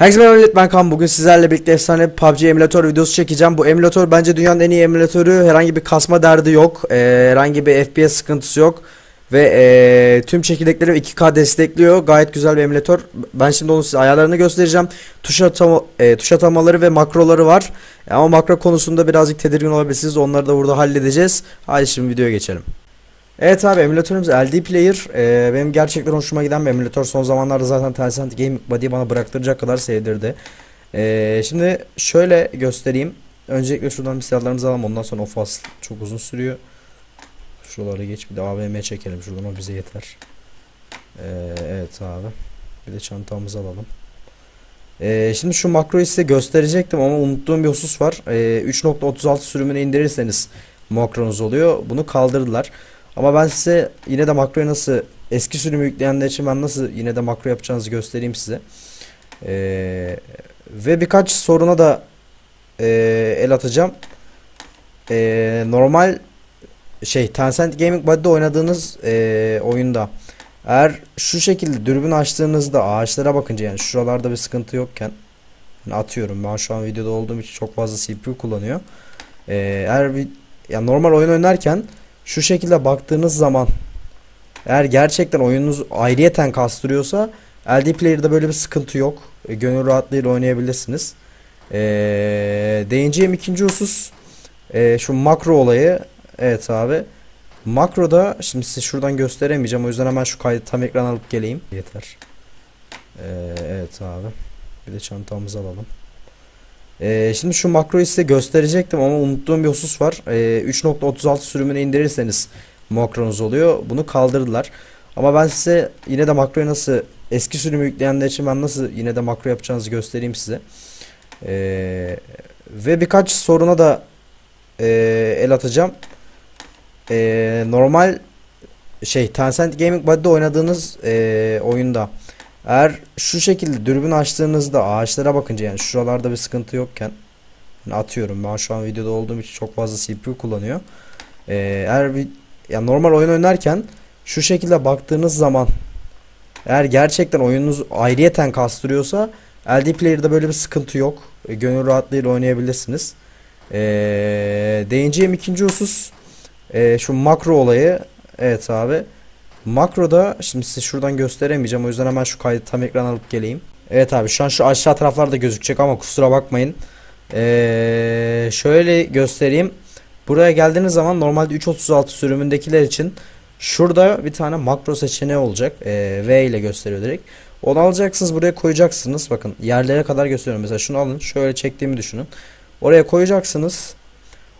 Herkese merhaba millet, ben Kaan. Bugün sizlerle birlikte efsane PUBG emülatör videosu çekeceğim. Bu emülatör bence dünyanın en iyi emülatörü. Herhangi bir kasma derdi yok. Ee, herhangi bir FPS sıkıntısı yok. Ve ee, tüm çekirdekleri 2K destekliyor. Gayet güzel bir emülatör. Ben şimdi onun size ayarlarını göstereceğim. Tuş, atama, ee, tuş atamaları ve makroları var. Ama makro konusunda birazcık tedirgin olabilirsiniz. Onları da burada halledeceğiz. Hadi şimdi videoya geçelim. Evet abi emülatörümüz LD Player. Ee, benim gerçekten hoşuma giden bir emülatör. Son zamanlarda zaten Tencent Gaming Body'yi bana bıraktıracak kadar sevdirdi. Ee, şimdi şöyle göstereyim. Öncelikle şuradan bir silahlarımızı alalım. Ondan sonra o fasl çok uzun sürüyor. Şuraları geç bir de AVM çekelim. Şuradan o bize yeter. Ee, evet abi. Bir de çantamızı alalım. Ee, şimdi şu makroyu size gösterecektim ama unuttuğum bir husus var. Ee, 3.36 sürümünü indirirseniz makronuz oluyor. Bunu kaldırdılar. Ama ben size yine de makroyu nasıl eski sürümü yükleyenler için ben nasıl yine de makro yapacağınızı göstereyim size. Ee, ve birkaç soruna da e, el atacağım. Ee, normal şey Tencent Gaming Body'de oynadığınız e, oyunda eğer şu şekilde dürbün açtığınızda ağaçlara bakınca yani şuralarda bir sıkıntı yokken yani atıyorum ben şu an videoda olduğum için çok fazla CPU kullanıyor. Ee, eğer bir, yani normal oyun oynarken şu şekilde baktığınız zaman eğer gerçekten oyununuz ayrıyeten kastırıyorsa LD Player'da böyle bir sıkıntı yok. E, gönül rahatlığıyla oynayabilirsiniz. E, değineceğim ikinci husus e, şu makro olayı. Evet abi. Makroda şimdi size şuradan gösteremeyeceğim. O yüzden hemen şu kaydı tam ekran alıp geleyim. Yeter. E, evet abi. Bir de çantamızı alalım. Ee, şimdi şu makroyu size gösterecektim ama unuttuğum bir husus var. Ee, 3.36 sürümünü indirirseniz makronuz oluyor. Bunu kaldırdılar. Ama ben size yine de makroyu nasıl eski sürümü yükleyenler için ben nasıl yine de makro yapacağınızı göstereyim size. Ee, ve birkaç soruna da e, el atacağım. Ee, normal şey Tencent Gaming Body'de oynadığınız e, oyunda eğer şu şekilde dürbün açtığınızda ağaçlara bakınca yani şuralarda bir sıkıntı yokken yani atıyorum ben şu an videoda olduğum için çok fazla CPU kullanıyor. Ee, eğer bir yani normal oyun oynarken şu şekilde baktığınız zaman eğer gerçekten oyununuz ayrıyeten kastırıyorsa LD Player'da böyle bir sıkıntı yok. E, gönül rahatlığıyla oynayabilirsiniz. Ee, değineceğim ikinci husus e, şu makro olayı. Evet abi. Makroda şimdi size şuradan gösteremeyeceğim. O yüzden hemen şu kaydı tam ekran alıp geleyim. Evet abi şu an şu aşağı taraflarda gözükecek ama kusura bakmayın. Ee, şöyle göstereyim. Buraya geldiğiniz zaman normalde 3.36 sürümündekiler için şurada bir tane makro seçeneği olacak. Ee, v ile gösteriyor direkt. Onu alacaksınız buraya koyacaksınız. Bakın yerlere kadar gösteriyorum. Mesela şunu alın. Şöyle çektiğimi düşünün. Oraya koyacaksınız.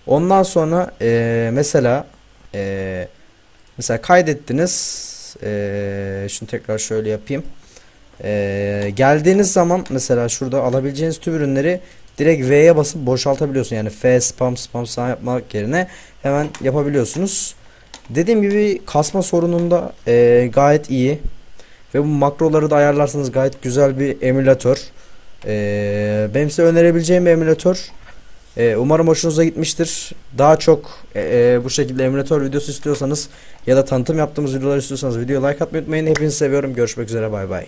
Ondan sonra ee, mesela eee Mesela kaydettiniz. Ee, şunu tekrar şöyle yapayım. Ee, geldiğiniz zaman mesela şurada alabileceğiniz tüm ürünleri direkt V'ye basıp boşaltabiliyorsun. Yani F spam spam spam yapmak yerine hemen yapabiliyorsunuz. Dediğim gibi kasma sorununda e, gayet iyi. Ve bu makroları da ayarlarsanız gayet güzel bir emülatör. E, benim size önerebileceğim bir emülatör. Ee, umarım hoşunuza gitmiştir. Daha çok e, e, bu şekilde emülatör videosu istiyorsanız ya da tanıtım yaptığımız videolar istiyorsanız videoya like atmayı unutmayın. Hepinizi seviyorum. Görüşmek üzere. Bay bay.